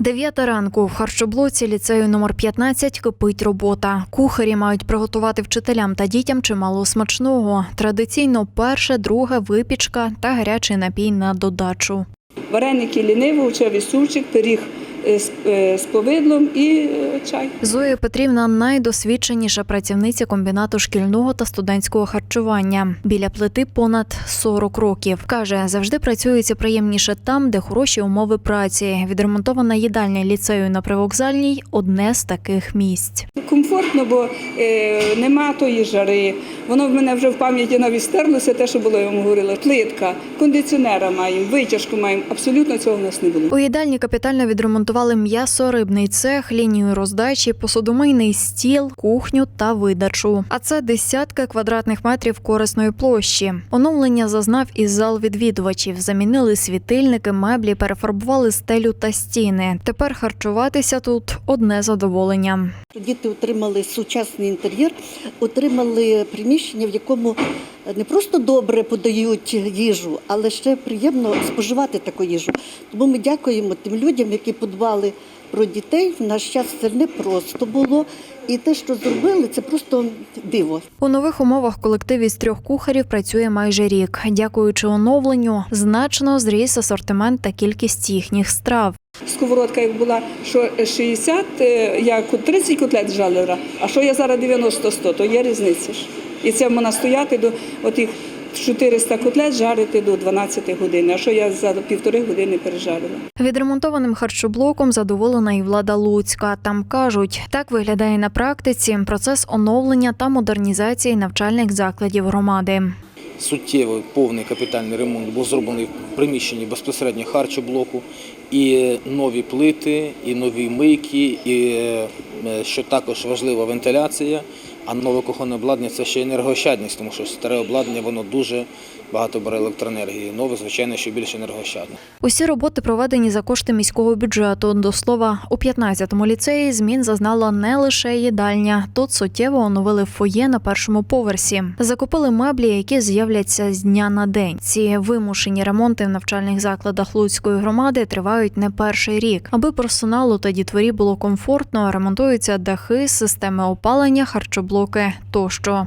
Дев'ята ранку в харчоблоці ліцею номер 15 кипить робота. Кухарі мають приготувати вчителям та дітям чимало смачного. Традиційно перше, друге випічка та гарячий напій на додачу. Вареники ліниво, овочевий супчик, пиріг з, е, повидлом і е, чай. Зоя Петрівна найдосвідченіша працівниця комбінату шкільного та студентського харчування. Біля плити понад 40 років. Каже, завжди працюється приємніше там, де хороші умови праці. Відремонтована їдальня ліцею на привокзальній одне з таких місць. Комфортно, бо е, нема тої жари. Воно в мене вже в пам'яті навіть стерлося, те, що було, я вам говорила. Плитка, кондиціонера маємо, витяжку маємо. Абсолютно цього в нас не було. У їдальні капітально відремонтували м'ясо-рибний цех, лінію роздачі, посудомийний стіл, кухню та видачу. А це десятки квадратних метрів корисної площі. Оновлення зазнав і зал відвідувачів. Замінили світильники, меблі, перефарбували стелю та стіни. Тепер харчуватися тут одне задоволення. Діти отримали сучасний інтер'єр, отримали приміщення, в якому не просто добре подають їжу, але ще приємно споживати таку їжу. Тому ми дякуємо тим людям, які подбали про дітей. В наш час це не просто було. І те, що зробили, це просто диво. У нових умовах колектив із трьох кухарів працює майже рік. Дякуючи оновленню, значно зріс асортимент та кількість їхніх страв. Сковородка як була, що 60, е, я ку- 30 котлет жалила, а що я зараз 90-100, то є різниця ж. І це можна стояти до отих 400 котлет жарити до 12 годин, а що я за півтори години пережарила. Відремонтованим харчоблоком задоволена і влада Луцька. Там кажуть, так виглядає на практиці процес оновлення та модернізації навчальних закладів громади. суттєвий повний капітальний ремонт був зроблений в приміщенні безпосередньо харчоблоку, і нові плити, і нові мийки, і е, що також важлива вентиляція. А нове кухонне обладнання це ще енергоощадність, тому що старе обладнання воно дуже багато бере електроенергії. Нове, звичайно, що більш енергоощадне. Усі роботи проведені за кошти міського бюджету. До слова, у 15-му ліцеї змін зазнала не лише їдальня. Тут суттєво оновили фоє на першому поверсі. Закупили меблі, які з'являться з дня на день. Ці вимушені ремонти в навчальних закладах Луцької громади тривають не перший рік. Аби персоналу та дітворі було комфортно, ремонтуються дахи, системи опалення, харчоблоки тощо.